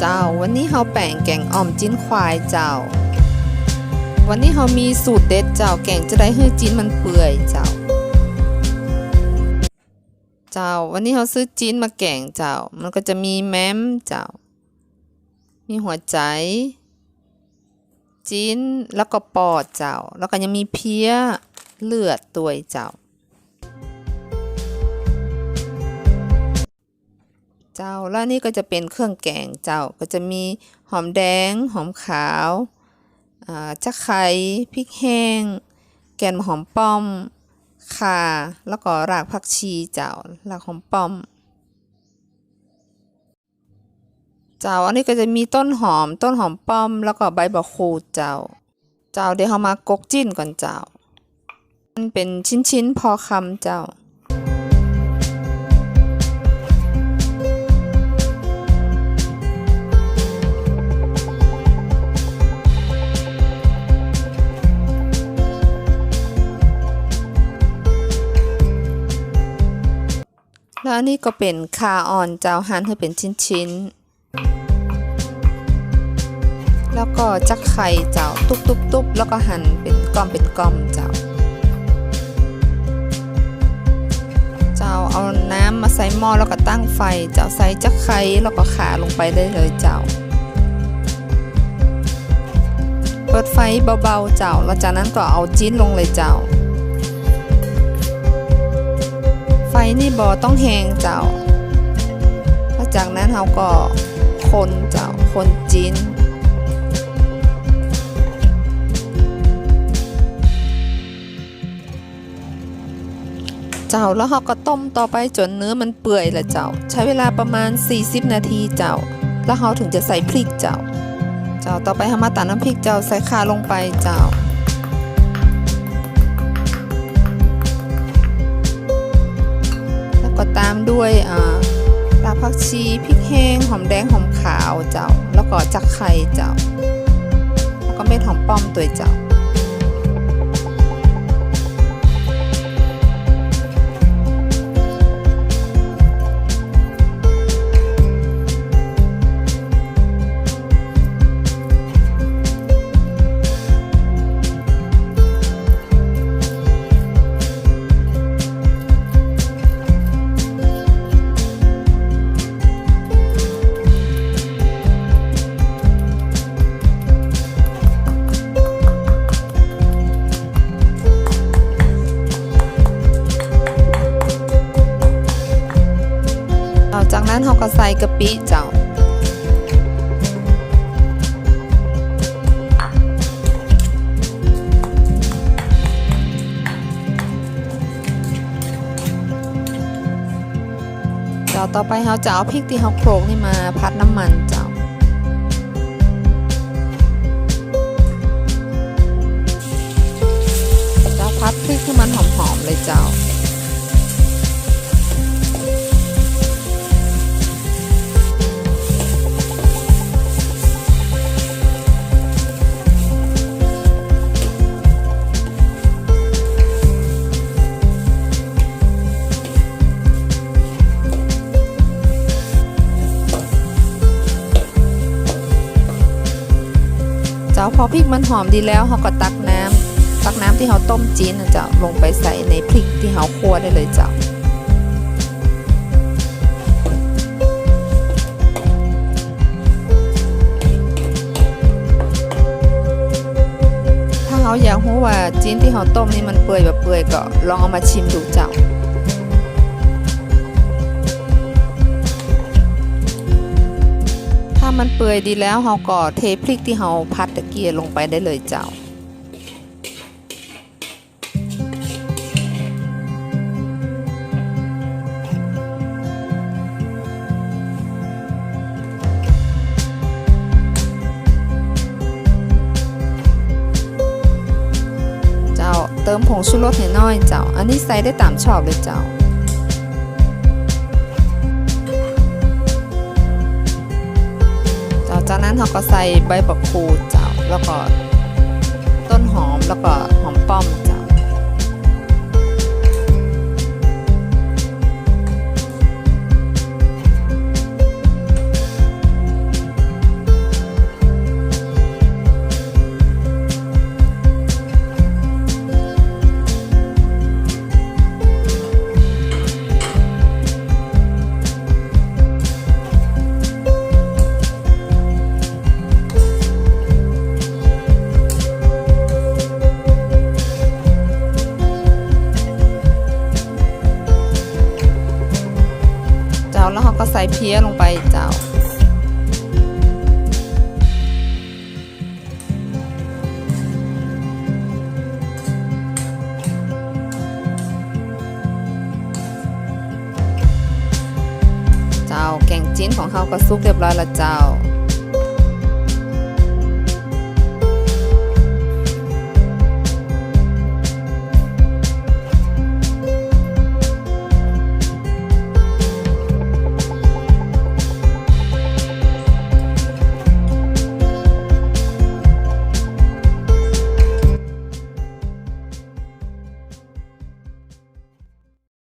เจ้า วันนี้เฮาแป่งแกงอ่อมจิ้นควายเจ้า วันนี้เฮามีสูตรเด็ดเจ้าแกงจะได้ให้จิ้นมันเปื่อยเจ้า เจ้า วันนี้เฮาซื้อจิ้นมาแกงเจ้า มันก็จะมีแม้มเจ้า มีหัวใจ จิ้นแล้วก็ปอดเจ้า แล้วก็ยังมีเพี้ยเลือดตัวเจ้า เจ้า แล้วนี่ก็จะเป็นเครื่องแกงเจ้า ก็จะมีหอมแดง หอมขาวอ่าจะไคร้พริกแห้ง แกนหอมป้อมข่าแล้วก็รากผักชีเจ้า รากหอมป้อม เจ้า อันนี้ก็จะมีต้นหอม ต้นหอมป้อม แล้วก็ใบบักคูเจ้า เจ้าเดี๋ยวเรามากกจิ้นก่อนเจ้า มันเป็นชิ้นๆพอคำเจ้า แล้วอันนี่ก็เป็นคาอ่อนเจ้าหั่นให้เป็นชิ้นๆ แล้วก็จักไข่เจ้าตุบๆๆแล้วก็หั่นเป็นก้อมเป็นก้อมเจ้า เจ้าเอาน้ำมาใส่หม้อแล้วก็ตั้งไฟ เจ้าใส่จักไข่แล้วก็ขาลงไปได้เลยเจ้าเปิดไฟเบาๆเจ้า แล้วจากนั้นก็เอาจิ้นลงเลยเจ้า ไฟนี่บอต้องแหงเจ้าแล้วจากนั้นเราก็คนเจ้าคนจีนเจ้าแล้วเราก็ต้มต่อไปจนเนื้อมันเปื่อยละเจ้า ใช้เวลาประมาณ 40 นาทีเจ้า แล้วเราถึงจะใส่พริกเจ้า เจ้าต่อไปเรามาตัดน้ำพริกเจ้าใส่ข่าลงไปเจ้า ตามด้วยอ่ารากผักชีพริกแห้งหอมแดงหอมขาวเจ้า แล้วก็จักไข่เจ้า แล้วก็เม็ดหอมป้อมตัวเจ้า เอาจากนั้นเราก็ใส่กะปิเจ้าเจ้าต่อไปเราจะเอาพริกที่เราโขลกนี่มาพัดน้ำมันเจ้าเจ้าพัดพริกให้มันหอมๆเลยเจ้า พอพริกมันหอมดีแล้วเราก็ตักน้ำตักน้ำที่เราต้มจีนนะลงไปใส่ในพริกที่เราคั่วได้เลยเจ้าถ้าเราอยากรู้ว่าจีนที่เราต้มนี่มันเปื่อยแบบเปื่อยก็ลองเอามาชิมดูเจ้า มันเปื่อยดีแล้วเราก็เทพริกที่เราพัดตะเกียลงไปได้เลยเจ้าเจ้าเติมผงชูรสนิดหน่อยเจ้า อันนี้ใส่ได้ตามชอบเลยเจ้า จากนั้นเราก็ใส่ใบบักคูเจ้าแล้วก็ต้นหอมแล้วก็หอมป้อม แล้วเราก็ใส่เพี้ยลงไปเจ้า เจ้าแกงจิ้นของเขาก็สุกเรียบร้อยแล้วเจ้า